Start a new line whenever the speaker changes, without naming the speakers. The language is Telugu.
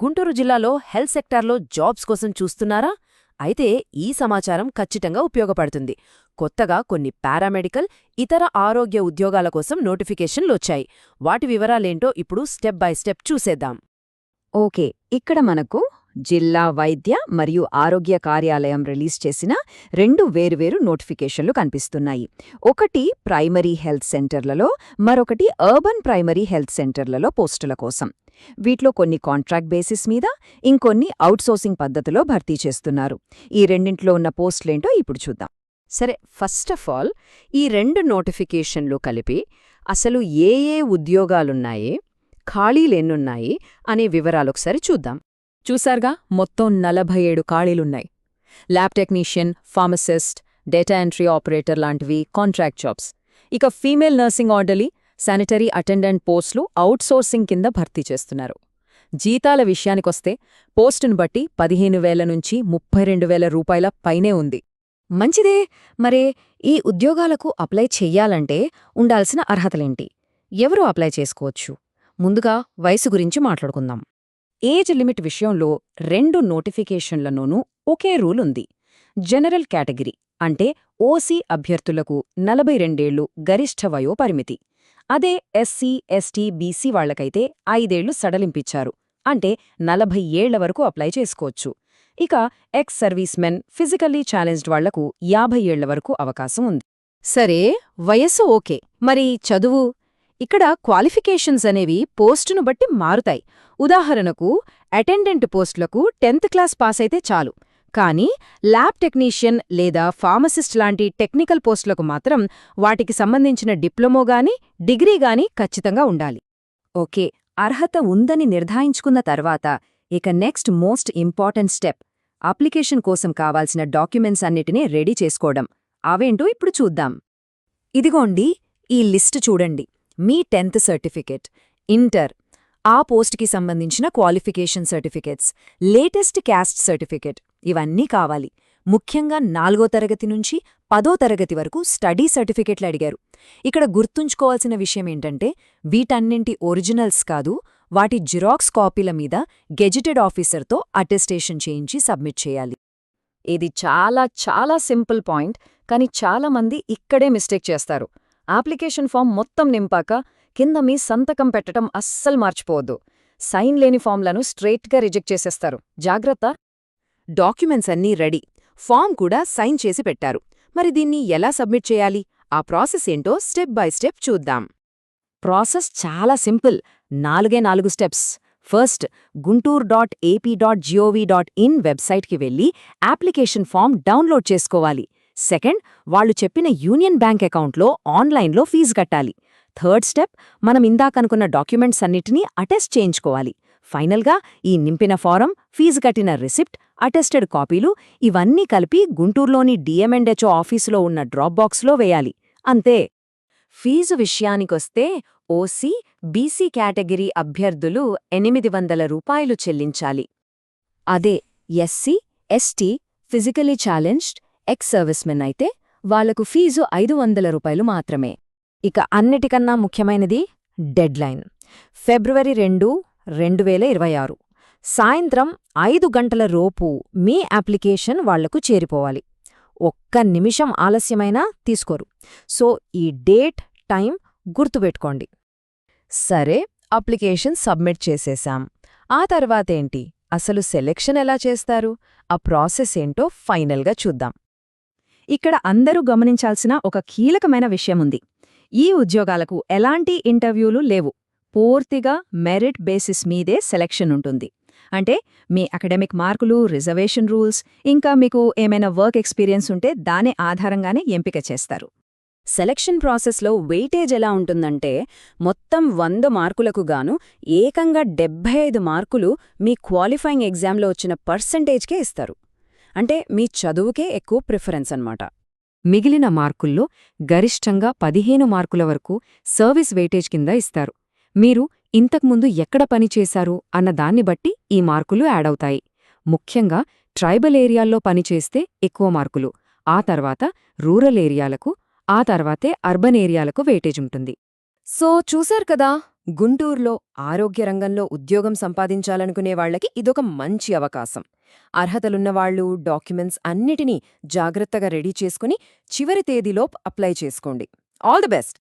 గుంటూరు జిల్లాలో హెల్త్ సెక్టార్లో జాబ్స్ కోసం చూస్తున్నారా? అయితే ఈ సమాచారం ఖచ్చితంగా ఉపయోగపడుతుంది. కొత్తగా కొన్ని పారామెడికల్ ఇతర ఆరోగ్య ఉద్యోగాల కోసం నోటిఫికేషన్లొచ్చాయి వాటి వివరాలేంటో ఇప్పుడు స్టెప్ బై స్టెప్ చూసేద్దాం.
ఓకే ఇక్కడ మనకు జిల్లా వైద్య మరియు ఆరోగ్య కార్యాలయం రిలీజ్ చేసిన రెండు వేరువేరు నోటిఫికేషన్లు కనిపిస్తున్నాయి. ఒకటి ప్రైమరీ హెల్త్ సెంటర్లలో మరొకటి అర్బన్ ప్రైమరీ హెల్త్ సెంటర్లలో పోస్టుల కోసం. వీటిలో కొన్ని కాంట్రాక్ట్ బేసిస్ మీద ఇంకొన్ని అవుట్సోర్సింగ్ పద్ధతిలో భర్తీ చేస్తున్నారు. ఈ రెండింట్లో ఉన్న పోస్టులేంటో ఇప్పుడు చూద్దాం.
సరే ఫస్ట్ ఆఫ్ ఆల్ ఈ రెండు నోటిఫికేషన్లు కలిపి అసలు ఏ ఏ ఉద్యోగాలున్నాయి ఖాళీలెన్నున్నాయి అనే వివరాలొకసారి చూద్దాం.
చూశారుగా మొత్తం నలభై ఏడు ఖాళీలున్నాయి. Lab technician pharmacist data entry operator లాంటివి కాంట్రాక్ట్ జాబ్స్. ఇక female nursing orderly sanitary attendant పోస్టులు అవుట్సోర్సింగ్ కింద భర్తీ చేస్తున్నారు. జీతాల విషయానికొస్తే పోస్టును బట్టి పదిహేను వేల నుంచి ముప్పై రెండు వేల రూపాయల పైనే ఉంది.
మంచిదే మరే ఈ ఉద్యోగాలకు అప్లై చెయ్యాలంటే ఉండాల్సిన అర్హతలేంటి? ఎవరు అప్లై చేసుకోవచ్చు? ముందుగా వయసు గురించి మాట్లాడుకుందాం. ఏజ్ లిమిట్ విషయంలో రెండు నోటిఫికేషన్లలోనూ ఒకే రూల్ ఉంది జనరల్ కేటగిరీ అంటే ఓసీ అభ్యర్థులకు నలభై రెండేళ్ళు గరిష్ఠ వయోపరిమితి. అదే ఎస్సీ ఎస్టీ బీసీ వాళ్ళకైతే ఐదేళ్ళు సడలింపిచ్చారు. అంటే నలభై ఏళ్ళ వరకు అప్లై చేసుకోవచ్చు. ఇక ఎక్స్ సర్వీస్మెన్ ఫిజికల్లీ ఛాలెంజ్డ్ వాళ్ళకు యాభై ఏళ్ళ వరకు అవకాశం ఉంది.
సరే వయస్సు ఓకే. మరి చదువు? ఇక్కడ క్వాలిఫికేషన్స్ అనేవి పోస్టును బట్టి మారుతాయి. ఉదాహరణకు అటెండెంట్ పోస్టులకు టెన్త్ క్లాస్ పాస్ అయితే చాలు. కానీ ల్యాబ్ టెక్నీషియన్ లేదా ఫార్మసిస్ట్ లాంటి టెక్నికల్ పోస్టులకు మాత్రం వాటికి సంబంధించిన డిప్లొమో గాని డిగ్రీ గాని ఖచ్చితంగా ఉండాలి.
ఓకే అర్హత ఉందని నిర్ధారించుకున్న తర్వాత ఇక next most important step application కోసం కావాల్సిన డాక్యుమెంట్స్ అన్నిటినీ రెడీ చేసుకోవడం. అవేంటో ఇప్పుడు చూద్దాం. ఇదిగోండి ఈ లిస్ట్ చూడండి. మీ టెన్త్ సర్టిఫికెట్. ఇంటర్. ఆ పోస్ట్కి సంబంధించిన qualification certificates latest caste certificate ఇవన్నీ కావాలి. ముఖ్యంగా నాలుగో తరగతి నుంచి పదో తరగతి వరకు స్టడీ సర్టిఫికెట్లు అడిగారు. ఇక్కడ గుర్తుంచుకోవాల్సిన విషయం ఏంటంటే వీటన్నింటి ఒరిజినల్స్ కాదు వాటి జిరాక్స్ కాపీల మీద గెజిటెడ్ ఆఫీసర్తో అటెస్టేషన్ చేయించి సబ్మిట్ చేయాలి. ఇది చాలా చాలా సింపుల్ పాయింట్ కానీ చాలామంది ఇక్కడే మిస్టేక్ చేస్తారు. అప్లికేషన్ ఫామ్ మొత్తం నింపాక కింద మీ సంతకం పెట్టడం అస్సలు మార్చిపోవద్దు. సైన్ లేని ఫామ్లను స్ట్రెయిట్గా రిజెక్ట్ చేసేస్తారు. జాగ్రత్త.
డాక్యుమెంట్స్ అన్నీ రెడీ. ఫామ్ కూడా సైన్ చేసి పెట్టారు. మరి దీన్ని ఎలా సబ్మిట్ చేయాలి? ఆ ప్రాసెస్ ఏంటో స్టెప్ బై స్టెప్ చూద్దాం.
ప్రాసెస్ చాలా సింపుల్. నాలుగే నాలుగు steps. First Guntur dot AP dot GOV dot in వెబ్సైట్కి వెళ్ళి అప్లికేషన్ ఫామ్ డౌన్లోడ్ చేసుకోవాలి. సెకండ్ వాళ్ళు చెప్పిన యూనియన్ బ్యాంక్ అకౌంట్లో ఆన్లైన్లో ఫీజు కట్టాలి. థర్డ్ స్టెప్ మనం ఇందాకనుకున్న డాక్యుమెంట్స్ అన్నిటినీ అటెస్ట్ చేయించుకోవాలి. ఫైనల్గా ఈ నింపిన ఫారం ఫీజు కట్టిన రిసిప్ట్ అటెస్టెడ్ కాపీలు ఇవన్నీ కలిపి గుంటూరులోని డిఎంఎండ్హెచ్ఓ ఆఫీసులో ఉన్న డ్రాప్ బాక్స్లో వేయాలి. అంతే. ఫీజు విషయానికొస్తే ఓసీ బీసీ కేటగిరీ అభ్యర్థులు ఎనిమిది వందల రూపాయలు చెల్లించాలి. అదే SC ST physically challenged ex servicemen అయితే వాళ్ళకు ఫీజు ఐదు వందల రూపాయలు మాత్రమే. ఇక అన్నిటికన్నా ముఖ్యమైనది డెడ్లైన్. ఫిబ్రవరి రెండు రెండు వేల ఇరవై ఆరు. సాయంత్రం ఐదు గంటల రోపు మీ అప్లికేషన్ వాళ్ళకు చేరిపోవాలి. ఒక్క నిమిషం ఆలస్యమైనా తీసుకోరు. సో ఈ డేట్ టైం గుర్తుపెట్టుకోండి. సరే అప్లికేషన్ సబ్మిట్ చేసేశాం. ఆ తర్వాతేంటి అసలు సెలెక్షన్ ఎలా చేస్తారు? ఆ ప్రాసెస్ ఏంటో ఫైనల్గా చూద్దాం. ఇక్కడ అందరూ గమనించాల్సిన ఒక కీలకమైన విషయముంది ఈ ఉద్యోగాలకు ఎలాంటి ఇంటర్వ్యూలు లేవు. పూర్తిగా మెరిట్ బేసిస్ మీదే సెలెక్షన్ ఉంటుంది. అంటే మీ అకాడమిక్ మార్కులు రిజర్వేషన్ రూల్స్ ఇంకా మీకు ఏమైనా వర్క్ ఎక్స్పీరియన్స్ ఉంటే దాని ఆధారంగానే ఎంపిక చేస్తారు. సెలక్షన్ ప్రాసెస్లో వెయిటేజ్ ఎలా ఉంటుందంటే మొత్తం వంద మార్కులకు గాను ఏకంగా డెబ్బై ఐదు మార్కులు మీ క్వాలిఫైయింగ్ ఎగ్జామ్లో వచ్చిన పర్సంటేజ్కే ఇస్తారు. అంటే మీ చదువుకే ఎక్కువ ప్రిఫరెన్స్ అన్నమాట. మిగిలిన మార్కుల్లో గరిష్టంగా పదిహేను మార్కుల వరకు సర్వీస్ వెయిటేజ్ కింద ఇస్తారు. మీరు ఇంతకుముందు ఎక్కడ పనిచేశారు అన్న దాన్ని బట్టి ఈ మార్కులు యాడవుతాయి ముఖ్యంగా ట్రైబల్ ఏరియాల్లో పనిచేస్తే ఎక్కువ మార్కులు ఆ తర్వాత రూరల్ ఏరియాలకు ఆ తర్వాతే అర్బన్ ఏరియాలకు వెయిటేజ్ ఉంటుంది. సో చూశారు కదా? గుంటూరులో ఆరోగ్య రంగంలో ఉద్యోగం సంపాదించాలనుకునే వాళ్ళకి ఇదొక మంచి అవకాశం. అర్హతలున్నవాళ్ళు డాక్యుమెంట్స్ అన్నిటినీ జాగ్రత్తగా రెడీ చేసుకుని చివరి తేదీలోపు అప్లై చేసుకోండి. All the best!